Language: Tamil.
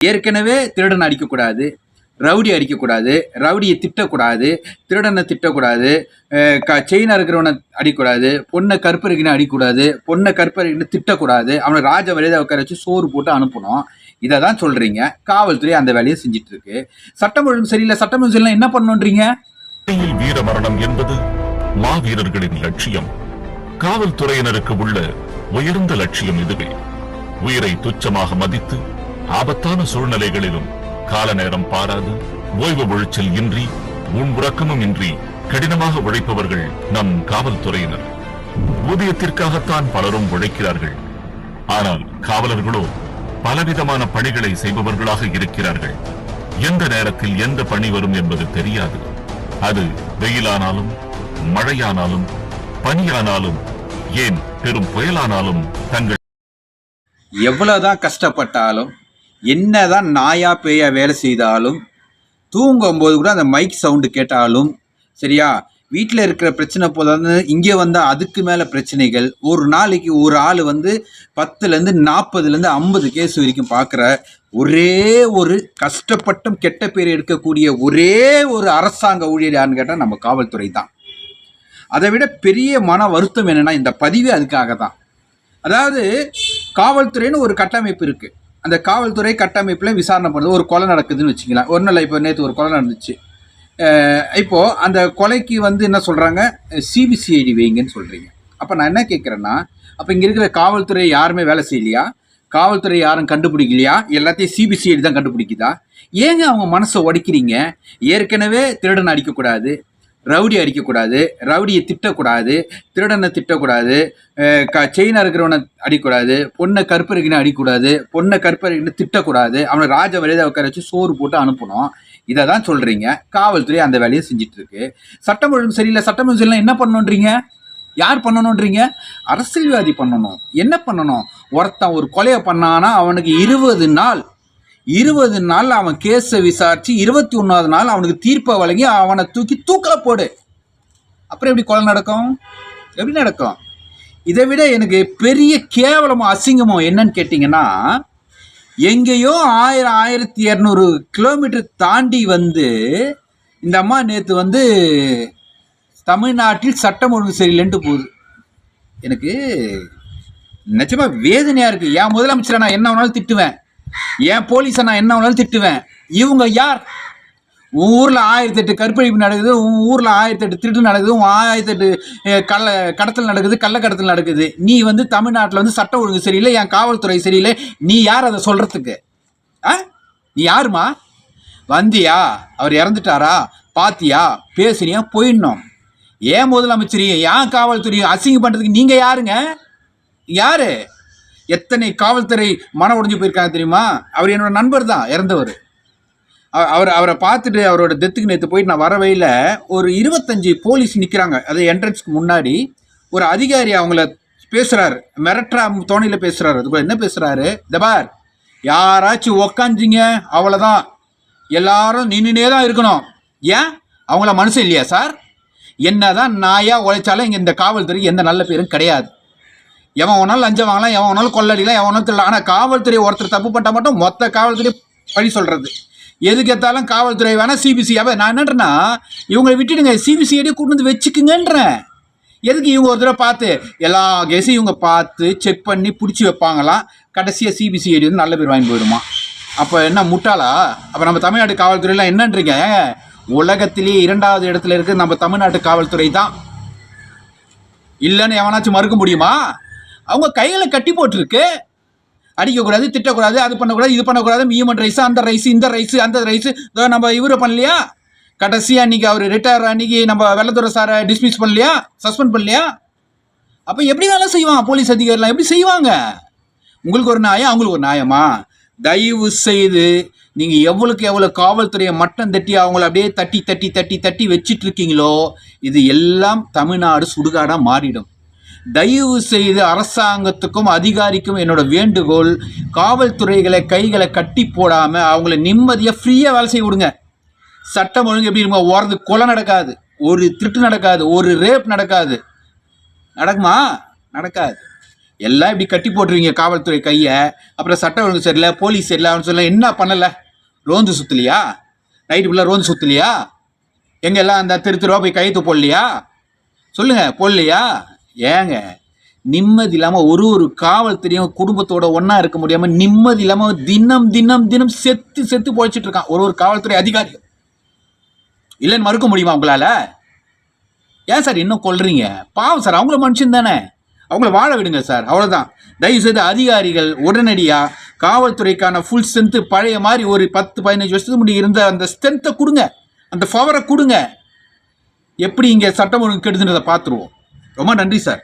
ஏற்கனவே திருடன் அடிக்கக்கூடாது ரவுடி அடிக்கக்கூடாது ரவுடியை திட்டக்கூடாது திருடனை திட்டக்கூடாது அஹ் க செயினாக இருக்கிறவனை அடிக்கக்கூடாது பொண்ணை கற்பறிக்கின அடிக்கக்கூடாது பொண்ணை கற்பறிக்கின திட்டக்கூடாது அவனை ராஜ வழியாக உட்கார வச்சு சோறு போட்டு அனுப்பணும். இதை தான் சொல்கிறீங்க காவல்துறை அந்த வேலையை செஞ்சுட்டு இருக்கு. சட்டம் ஒழுங்கு சரியில்லை சட்டம் ஒழுங்கு சரியில்லை என்ன பண்ணுன்றீங்க வீர மரணம் என்பது மாவீரர்களின் லட்சியம். காவல்துறையினருக்கு உள்ள உயர்ந்த லட்சியம் இதுவே. உயிரை துச்சமாக மதித்து ஆபத்தான சூழ்நிலைகளிலும் கால நேரம் பாராது ஓய்வு ஒழிச்சல் இன்றி உன் உறக்கமும் இன்றி கடினமாக உழைப்பவர்கள் நம் காவல்துறையினர். ஊதியத்திற்காகத்தான் பலரும் உழைக்கிறார்கள். ஆனால் காவலர்களோ பலவிதமான பணிகளை செய்பவர்களாக இருக்கிறார்கள். எந்த நேரத்தில் எந்த பணி வரும் என்பது தெரியாது. அது வெயிலானாலும் மழையானாலும் பனியானாலும் ஏன் பெரும் புயலானாலும் தங்கள் எவ்வளவுதான் கஷ்டப்பட்டாலும் என்னதான் நாயா பேயா வேலை செய்தாலும் தூங்கும்போது கூட அந்த மைக் சவுண்டு கேட்டாலும் சரியா? வீட்டில் இருக்கிற பிரச்சனை போதாது இங்கே வந்தால் அதுக்கு மேலே பிரச்சனைகள். ஒரு நாளைக்கு ஒரு ஆள் வந்து பத்துலேருந்து நாற்பதுலேருந்து ஐம்பது கேஸ் வரைக்கும் பார்க்குற ஒரே ஒரு கஷ்டப்பட்டும் கெட்ட பேர் எடுக்கக்கூடிய ஒரே ஒரு அரசாங்க ஊழியர் யாருன்னு கேட்டால் நம்ம காவல்துறை தான். அதை விட பெரிய மன வருத்தம் என்னன்னா இந்த பதிவே அதுக்காக தான் அதாவது காவல்துறைன்னு ஒரு கட்டமைப்பு இருக்குது அந்த காவல்துறை கட்டமைப்பில் விசாரணை பண்ணுது ஒரு கொலை நடக்குதுன்னு வச்சுக்கலாம் ஒரு நாள் இப்போ நேற்று ஒரு கொலை நடந்துச்சு. இப்போது அந்த கொலைக்கு வந்து என்ன சொல்கிறாங்க சிபிசிஐடி வைங்கன்னு சொல்கிறீங்க அப்போ நான் என்ன கேட்குறேன்னா அப்போ இங்கே இருக்கிற காவல்துறை யாருமே வேலை செய்யலையா? காவல்துறை யாரும் கண்டுபிடிக்கலையா? எல்லாத்தையும் சிபிசிஐடி தான் கண்டுபிடிக்குதா? ஏங்க அவங்க மனசை உடைக்கிறீங்க? ஏற்கனவே திருடன் அடிக்கக்கூடாது. ரவுடி அடிக்கக்கூடாது ரவுடியை திட்டக்கூடாது திருடனை திட்டக்கூடாது க செயினாக இருக்கிறவனை அடிக்கக்கூடாது பொண்ணை கற்பறிக்கின அடிக்கக்கூடாது பொண்ணை கற்பறிக்கின திட்டக்கூடாது அவனை ராஜ வழியாக உட்கார வச்சு சோறு போட்டு அனுப்பணும். இதை தான் சொல்கிறீங்க காவல்துறை அந்த வேலையை செஞ்சுட்டு இருக்கு சட்டம் ஒழுங்கு சரியில்லை சட்டம் ஒழுங்கு சரியில்லை என்ன பண்ணணுன்றீங்க? யார் பண்ணணுன்றீங்க? அரசியல்வாதி பண்ணணும். என்ன பண்ணணும்? ஒருத்தன் ஒரு கொலையை பண்ணானா அவனுக்கு இருபது நாள் இருபது நாள் அவன் கேஸை விசாரிச்சு இருபத்தி ஒன்றாவது நாள் அவனுக்கு தீர்ப்பை வழங்கி அவனை தூக்கி தூக்கல போடு. அப்புறம் எப்படி கொலை நடக்கும்? எப்படி நடக்கும்? இதை விட எனக்கு பெரிய கேவலமோ அசிங்கமும் என்னன்னு கேட்டிங்கன்னா எங்கேயோ ஆயிரம் ஆயிரத்தி இரநூறு கிலோமீட்டர் தாண்டி வந்து இந்த அம்மா நேற்று வந்து தமிழ்நாட்டில் சட்டம் ஒழுங்கு சரியில்லைன்ட்டு போகுது. எனக்கு நிச்சயமாக வேதனையாக இருக்குது என் முதலமைச்சரை நான் என்ன வேணாலும் திட்டுவேன். என் போலீஸை நான் என்ன வேணாலும் திட்டுவேன். இவங்க யார்? உன் ஊரில் ஆயிரத்தி எட்டு கற்பழிப்பு நடக்குது உன் ஊரில் ஆயிரத்தி எட்டு திருட்டு நடக்குது உன் ஆயிரத்தி எட்டு கள்ள கடத்தல் நடக்குது கள்ளக்கடத்தல் நடக்குது. நீ வந்து தமிழ்நாட்டில் வந்து சட்டம் ஒழுங்கு சரியில்லை என் காவல்துறை சரியில்லை. நீ யார் அதை சொல்கிறதுக்கு ஆ நீ யாருமா? வந்தியா? அவர் இறந்துட்டாரா? பாத்தியா? பேசுனியா? போயிடணும். ஏன் முதலமைச்சரையும் ஏன் காவல்துறையும் அசிங்கம் பண்ணுறதுக்கு நீங்கள் யாருங்க? யாரு? எத்தனை காவல்துறை மன உடைஞ்சு போயிருக்காங்க தெரியுமா? அவர் என்னோட நண்பர் தான் இறந்தவர். அவர் அவரை பார்த்துட்டு அவரோட டெத்துக்கு நேற்று போயிட்டு நான் வர ஒரு இருபத்தஞ்சி போலீஸ் நிற்கிறாங்க அது என்ட்ரன்ஸ்க்கு முன்னாடி ஒரு அதிகாரி அவங்கள பேசுறாரு. மிரட்டா தோணையில் பேசுகிறாரு அதுக்குள்ள என்ன பேசுகிறாரு தபார் யாராச்சும் உக்காந்துங்க அவ்வளோதான் எல்லாரும் நின்றுனே தான் இருக்கணும். ஏன்? அவங்கள மனுஷன் இல்லையா சார்? என்ன தான் நாயாக உழைச்சாலும் இங்கே இந்த காவல்துறைக்கு எந்த நல்ல பேரும் கிடையாது. எவன் வேணாலும் லஞ்சம் வாங்கலாம் எவன் வேணாலும் கொள்ளடிலாம் எவன் ஒன்றும் திருடலாம் ஆனால் காவல்துறை ஒருத்தர் தப்பு பண்ணால் மட்டும் மொத்த காவல்துறை பழி சொல்கிறது எதுக்கு எத்தாலும் காவல்துறை வேணால் சிபிசியாவே நான் என்னன்றேன்னா இவங்களை விட்டுடுங்க. சிபிசிஐடியே கூட்டு வந்து வச்சுக்குங்கன்றேன். எதுக்கு இவங்க ஒரு தடவை பார்த்து எல்லா கேஸையும் இவங்க பார்த்து செக் பண்ணி பிடிச்சி வைப்பாங்களாம் கடைசியாக சிபிசிஐடி வந்து நல்ல பேர் வாங்கி போயிடுமா? அப்போ என்ன முட்டாளா? அப்போ நம்ம தமிழ்நாடு காவல்துறையெல்லாம் என்னன்றீங்க? உலகத்திலேயே இரண்டாவது இடத்துல இருக்குது நம்ம தமிழ்நாட்டு காவல்துறை தான். இல்லைன்னு எவனாச்சும் மறுக்க முடியுமா? அவங்க கையில் கட்டி போட்டிருக்கு. அடிக்கக்கூடாது திட்டக்கூடாது அது பண்ணக்கூடாது இது பண்ணக்கூடாது மீமன் ரைஸ் அந்த ரைஸ் இந்த ரைஸ் அந்த ரைஸ் நம்ம இவரை பண்ணலையா? கடைசியாக அன்றைக்கி அவர் ரிட்டையர் அன்றைக்கி நம்ம வெள்ளத்துறை சாரை டிஸ்மிஸ் பண்ணலையா? சஸ்பெண்ட் பண்ணலையா? அப்போ எப்படி வேலை செய்வான் போலீஸ் அதிகாரிலாம்? எப்படி செய்வாங்க? உங்களுக்கு ஒரு நியாயம் அவங்களுக்கு ஒரு நியாயமா? தயவு செய்து நீங்கள் எவ்வளோக்கு எவ்வளோ காவல்துறையை மட்டம் தட்டி அவங்கள அப்படியே தட்டி தட்டி தட்டி தட்டி வச்சிட்ருக்கீங்களோ இது எல்லாம் தமிழ்நாடு சுடுகாடாக மாறிடும். தயவு செய்து அரசாங்கத்துக்கும் அதிகாரிக்கும் என்னோட வேண்டுகோள் காவல்துறைகளை கைகளை கட்டி போடாமல் அவங்கள நிம்மதியாக ஃப்ரீயாக வேலை செய்ய விடுங்க. சட்டம் ஒழுங்கு எப்படி இருக்கும் ஓரது கொலை நடக்காது. ஒரு திருட்டு நடக்காது ஒரு ரேப் நடக்காது. நடக்குமா? நடக்காது. எல்லாம் இப்படி கட்டி போட்டுருவீங்க காவல்துறை கையை. அப்புறம் சட்டம் ஒழுங்கு சரியில்லை போலீஸ் சரியில்லை அவனு சொல்ல என்ன பண்ணலை? ரோந்து சுற்றலையா நைட்டு ஃபுல்லாக ரோந்து சுற்றலையா எங்கெல்லாம் அந்த தெரு தெருவா போய் கையெழுத்து போடலையா? சொல்லுங்கள் போடலையா? ஏங்க நிம்மதி இல்லாமல் ஒரு ஒரு காவல்துறையும் குடும்பத்தோட ஒன்றா இருக்க முடியாமல் நிம்மதி இல்லாமல் தினம் தினம் தினம் செத்து செத்து பொழைச்சிட்டு இருக்கான். ஒரு ஒரு காவல்துறை அதிகாரி இல்லைன்னு மறுக்க முடியுமா உங்களால? ஏன் சார் இன்னும் கொள்றீங்க பாவம் சார் அவங்கள மனுஷன் தானே. அவங்கள வாழ விடுங்க சார் அவ்வளோதான் தயவுசெய்து அதிகாரிகள் உடனடியாக காவல்துறைக்கான ஃபுல் ஸ்ட்ரென்த்து பழைய மாதிரி ஒரு பத்து பதினஞ்சு வருஷத்துக்கு முன்னாடி இருந்த அந்த ஸ்ட்ரென்த்தை கொடுங்க. அந்த பவரை கொடுங்க. எப்படி இங்கே சட்டம் ஒழுங்கு கெடுதுன்றதை பார்த்துருவோம். ரொம்ப நன்றி சார்.